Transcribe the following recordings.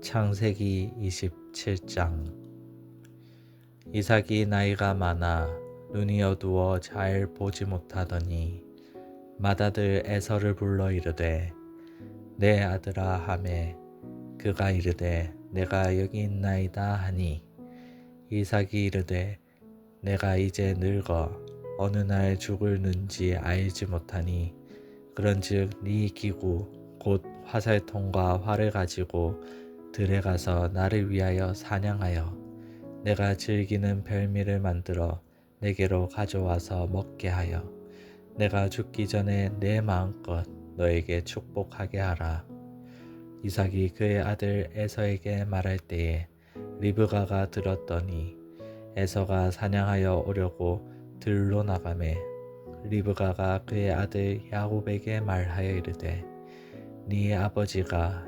창세기 27장. 이삭이 나이가 많아 눈이 어두워 잘 보지 못하더니 맏아들 에서를 불러 이르되 내 아들아 하매 그가 이르되 내가 여기 있나이다 하니. 이삭이 이르되 내가 이제 늙어 어느 날 죽을 는지 알지 못하니 그런즉 네 기구 곧 화살통과 활을 가지고 들에 가서 나를 위하여 사냥하여 내가 즐기는 별미를 만들어 내게로 가져와서 먹게 하여 내가 죽기 전에 내 마음껏 너에게 축복하게 하라. 이삭이 그의 아들 에서에게 말할 때에 리브가가 들었더니 에서가 사냥하여 오려고 들로 나가매 리브가가 그의 아들 야곱에게 말하여 이르되 네 아버지가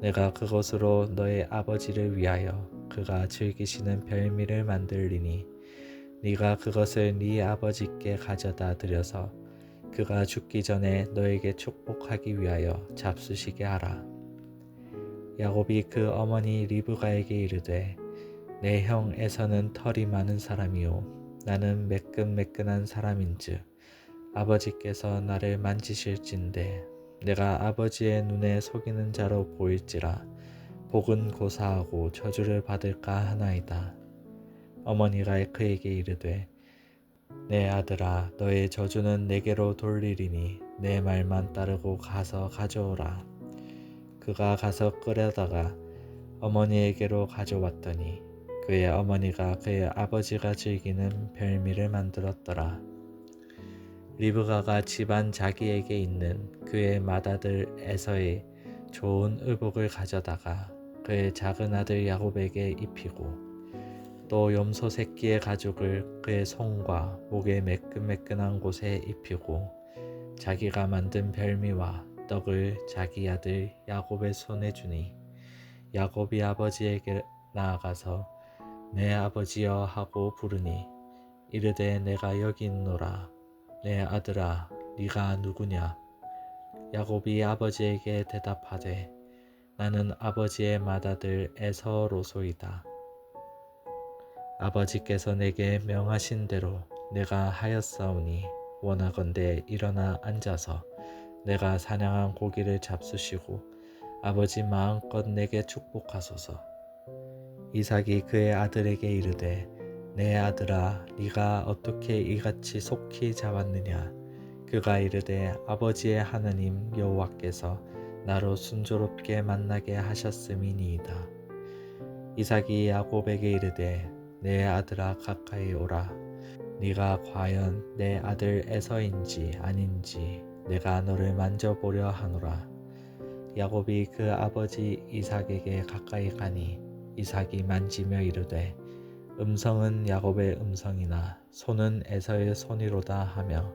내가 그것으로 너의 아버지를 위하여 그가 즐기시는 별미를 만들리니 네가 그것을 네 아버지께 가져다 드려서 그가 죽기 전에 너에게 축복하기 위하여 잡수시게 하라. 야곱이 그 어머니 리브가에게 이르되 내 형 에서는 털이 많은 사람이요 나는 매끈매끈한 사람인즉 아버지께서 나를 만지실진데 내가 아버지의 눈에 속이는 자로 보일지라 복은 고사하고 저주를 받을까 하나이다. 어머니가 그에게 이르되 내 아들아 너의 저주는 내게로 돌리리니 내 말만 따르고 가서 가져오라. 그가 가서 끓여다가 어머니에게로 가져왔더니 그의 어머니가 그의 아버지가 즐기는 별미를 만들었더라. 리브가가 집안 자기에게 있는 그의 맏아들 에서의 좋은 의복을 가져다가 그의 작은 아들 야곱에게 입히고 또 염소 새끼의 가죽을 그의 손과 목의 매끈매끈한 곳에 입히고 자기가 만든 별미와 떡을 자기 아들 야곱의 손에 주니 야곱이 아버지에게 나아가서 내 아버지여 하고 부르니 이르되 내가 여기 있노라 내 아들아 네가 누구냐 야곱이 아버지에게 대답하되 나는 아버지의 맏아들 에서로소이다 아버지께서 내게 명하신 대로 내가 하였사오니 원하건대 일어나 앉아서 내가 사냥한 고기를 잡수시고 아버지 마음껏 내게 축복하소서. 이삭이 그의 아들에게 이르되 내 아들아 네가 어떻게 이같이 속히 잡았느냐 그가 이르되 아버지의 하나님 여호와께서 나로 순조롭게 만나게 하셨음이니이다. 이삭이 야곱에게 이르되 내 아들아 가까이 오라. 네가 과연 내 아들 에서인지 아닌지 내가 너를 만져보려 하노라. 야곱이 그 아버지 이삭에게 가까이 가니 이삭이 만지며 이르되 음성은 야곱의 음성이나 손은 에서의 손이로다 하며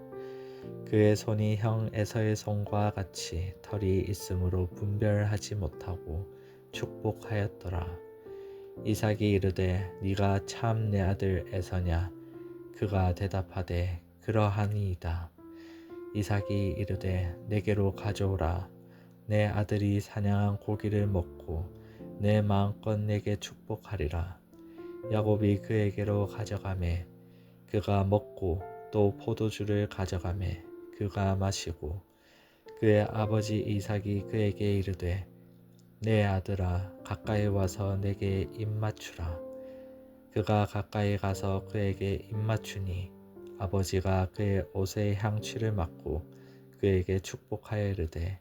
그의 손이 형 에서의 손과 같이 털이 있으므로 분별하지 못하고 축복하였더라. 이삭이 이르되 네가 참 내 아들 에서냐? 그가 대답하되 그러하니이다. 이삭이 이르되 내게로 가져오라. 내 아들이 사냥한 고기를 먹고 내 마음껏 내게 축복하리라 야곱이 그에게로 가져가매 그가 먹고 또 포도주를 가져가매 그가 마시고 그의 아버지 이삭이 그에게 이르되 내 아들아 가까이 와서 내게 입맞추라. 그가 가까이 가서 그에게 입맞추니 아버지가 그의 옷에 향취를 맡고 그에게 축복하여 이르되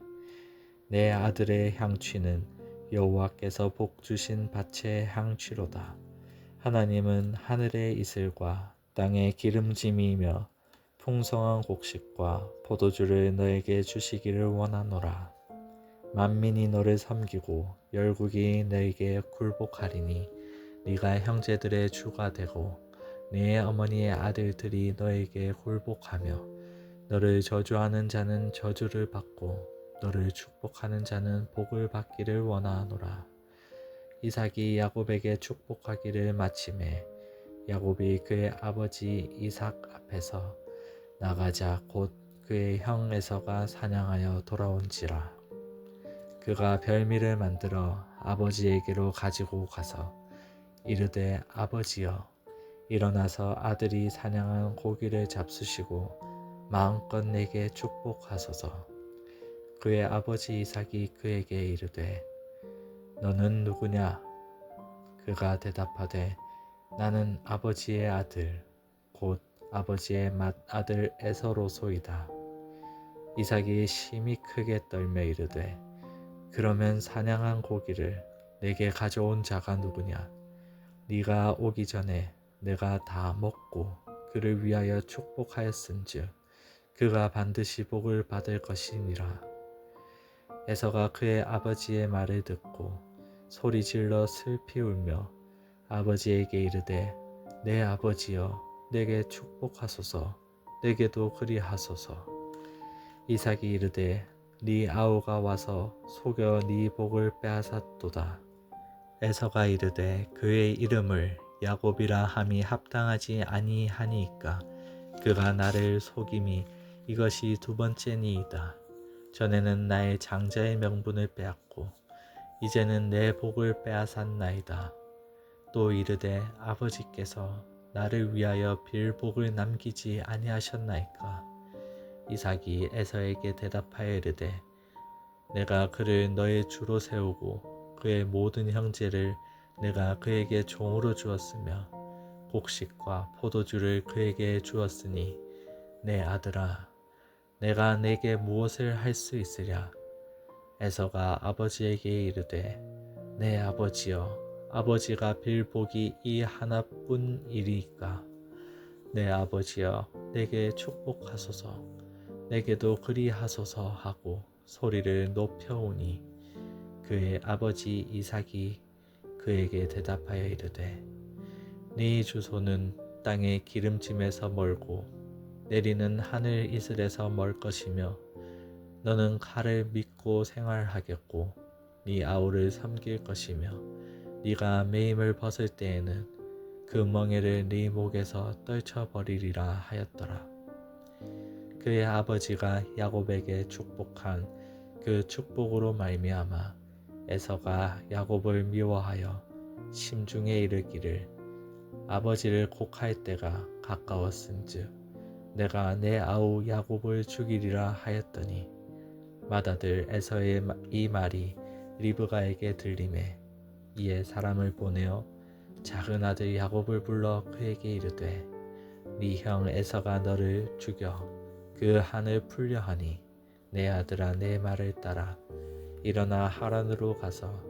내 아들의 향취는 여호와께서 복 주신 밭의 향취로다. 하나님은 하늘의 이슬과 땅의 기름짐이며 풍성한 곡식과 포도주를 너에게 주시기를 원하노라. 만민이 너를 섬기고 열국이 너에게 굴복하리니 네가 형제들의 주가 되고 네 어머니의 아들들이 너에게 굴복하며 너를 저주하는 자는 저주를 받고 너를 축복하는 자는 복을 받기를 원하노라. 이삭이 야곱에게 축복하기를 마침에 야곱이 그의 아버지 이삭 앞에서 나가자 곧 그의 형 에서가 사냥하여 돌아온지라. 그가 별미를 만들어 아버지에게로 가지고 가서 이르되 아버지여 일어나서 아들이 사냥한 고기를 잡수시고 마음껏 내게 축복하소서. 그의 아버지 이삭이 그에게 이르되 너는 누구냐? 그가 대답하되 나는 아버지의 아들 곧 아버지의 맏아들 에서로소이다. 이삭이 심히 크게 떨며 이르되 그러면 사냥한 고기를 내게 가져온 자가 누구냐? 네가 오기 전에 내가 다 먹고 그를 위하여 축복하였은즉 그가 반드시 복을 받을 것이니라. 에서가 그의 아버지의 말을 듣고 소리질러 슬피 울며 아버지에게 이르되 내 아버지여 내게 축복하소서. 내게도 그리하소서. 이삭이 이르되 네 아우가 와서 속여 네 복을 빼앗았도다. 에서가 이르되 그의 이름을 야곱이라 함이 합당하지 아니하니까 그가 나를 속임이 이것이 두 번째니이다. 전에는 나의 장자의 명분을 빼앗고 이제는 내 복을 빼앗았나이다. 또 이르되 아버지께서 나를 위하여 빌 복을 남기지 아니하셨나이까. 이삭이 에서에게 대답하여 이르되 내가 그를 너의 주로 세우고 그의 모든 형제를 내가 그에게 종으로 주었으며 곡식과 포도주를 그에게 주었으니 내 아들아 내가 내게 무엇을 할 수 있으랴 에서가 아버지에게 이르되 내 아버지여 아버지가 빌 복이 이 하나뿐이리까. 내 아버지여 내게 축복하소서. 내게도 그리하소서 하고 소리를 높여오니 그의 아버지 이삭이 그에게 대답하여 이르되 네 주소는 땅의 기름짐에서 멀고 내리는 하늘 이슬에서 멀 것이며 너는 칼을 믿고 생활하겠고 네 아우를 섬길 것이며 네가 매임을 벗을 때에는 그 멍에를 네 목에서 떨쳐 버리리라 하였더라. 그의 아버지가 야곱에게 축복한 그 축복으로 말미암아 에서가 야곱을 미워하여 심중에 이르기를 아버지를 곡할 때가 가까웠은즉 내가 내 아우 야곱을 죽이리라 하였더니 맏아들 에서의 이 말이 리브가에게 들림에 이에 사람을 보내어 작은 아들 야곱을 불러 그에게 이르되 네 형 에서가 너를 죽여 그 한을 풀려 하니 내 아들아 내 말을 따라 일어나 하란으로 가서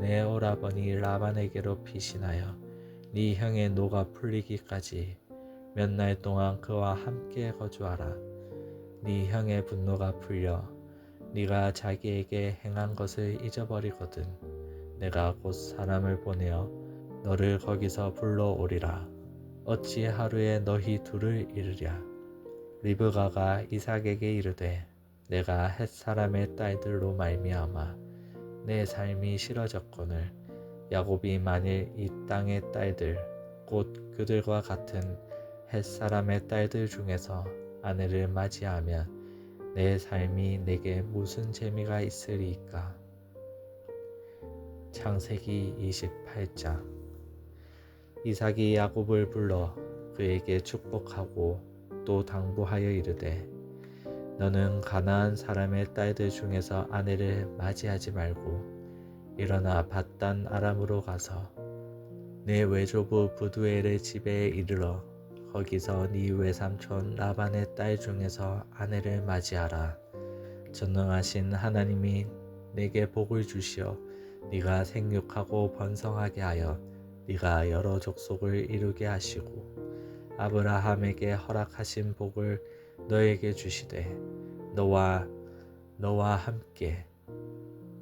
내 오라버니 라반에게로 피신하여 네 형의 노가 풀리기까지 몇 날 동안 그와 함께 거주하라. 네 형의 분노가 풀려 네가 자기에게 행한 것을 잊어버리거든. 내가 곧 사람을 보내어 너를 거기서 불러오리라. 어찌 하루에 너희 둘을 이르랴. 리브가가 이삭에게 이르되 내가 햇 사람의 딸들로 말미암아 내 삶이 싫어졌거늘 야곱이 만일 이 땅의 딸들 곧 그들과 같은 햇 사람의 딸들 중에서 아내를 맞이하면 내 삶이 내게 무슨 재미가 있으리까? 창세기 28장 이삭이 야곱을 불러 그에게 축복하고 또 당부하여 이르되 너는 가나안 사람의 딸들 중에서 아내를 맞이하지 말고 일어나 바단 아람으로 가서 내 외조부 부두엘의 집에 이르러 거기서 네 외삼촌 라반의 딸 중에서 아내를 맞이하라. 전능하신 하나님이 내게 복을 주시어 네가 생육하고 번성하게 하여 네가 여러 족속을 이루게 하시고 아브라함에게 허락하신 복을 너에게 주시되 너와 너와 함께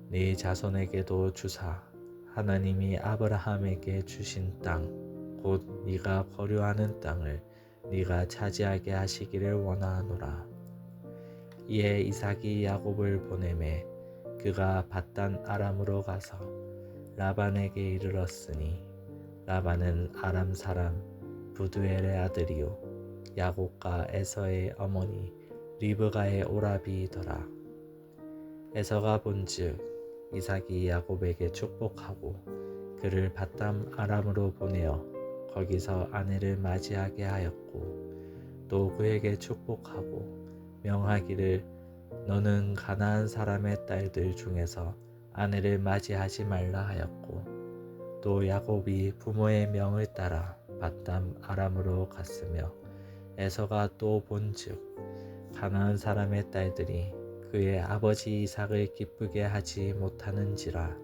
네 자손에게도 주사 하나님이 아브라함에게 주신 땅 곧 네가 거류하는 땅을 네가 차지하게 하시기를 원하노라. 이에 이삭이 야곱을 보내매 그가 바단 아람으로 가서 라반에게 이르렀으니 라반은 아람 사람 부두엘의 아들이요 야곱과 에서의 어머니 리브가의 오라비더라. 에서가 본즉 이삭이 야곱에게 축복하고 그를 바담 아람으로 보내어 거기서 아내를 맞이하게 하였고 또 그에게 축복하고 명하기를 너는 가나안 사람의 딸들 중에서 아내를 맞이하지 말라 하였고 또 야곱이 부모의 명을 따라 바담 아람으로 갔으며 에서가 또 본즉 가나안 사람의 딸들이 그의 아버지 이삭을 기쁘게 하지 못하는지라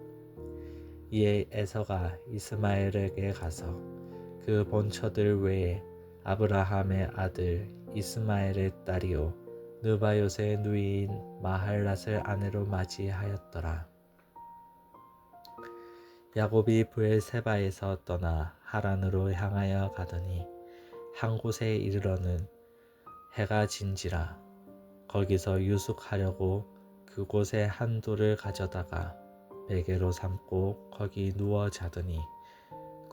이에 에서가 이스마엘에게 가서 그 본처들 외에 아브라함의 아들 이스마엘의 딸이요 느바요의 누이인 마할랏을 아내로 맞이하였더라. 야곱이 브엘세바에서 떠나 하란으로 향하여 가더니 한 곳에 이르러는 해가 진지라 거기서 유숙하려고 그곳에 한 돌을 가져다가 베개로 삼고 거기 누워 자더니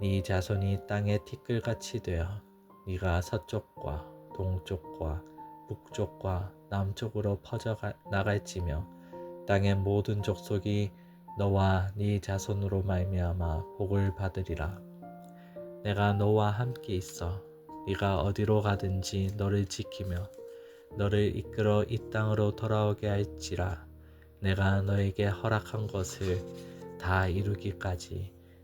네 자손이 땅의 티끌같이 되어 네가 서쪽과 동쪽과 북쪽과 남쪽으로 퍼져 나갈지며 땅의 모든 족속이 너와 네 자손으로 말미암아 복을 받으리라. 내가 너와 함께 있어 네가 어디로 가든지 너를 지키며 너를 이끌어 이 땅으로 돌아오게 할지라 내가 너에게 허락한 것을 다 이루기까지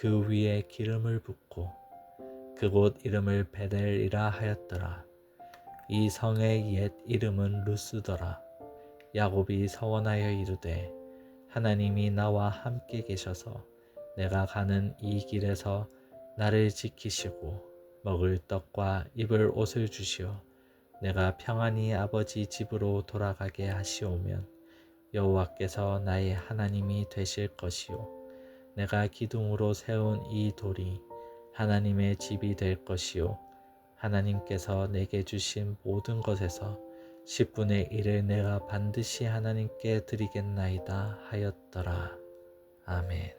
그 위에 기름을 붓고 그곳 이름을 베델이라 하였더라. 이 성의 옛 이름은 루스더라. 야곱이 서원하여 이르되 하나님이 나와 함께 계셔서 내가 가는 이 길에서 나를 지키시고 먹을 떡과 입을 옷을 주시어 내가 평안히 아버지 집으로 돌아가게 하시오면 여호와께서 나의 하나님이 되실 것이요 내가 기둥으로 세운 이 돌이 하나님의 집이 될 것이요. 하나님께서 내게 주신 모든 것에서 10분의 1을 내가 반드시 하나님께 드리겠나이다 하였더라. 아멘.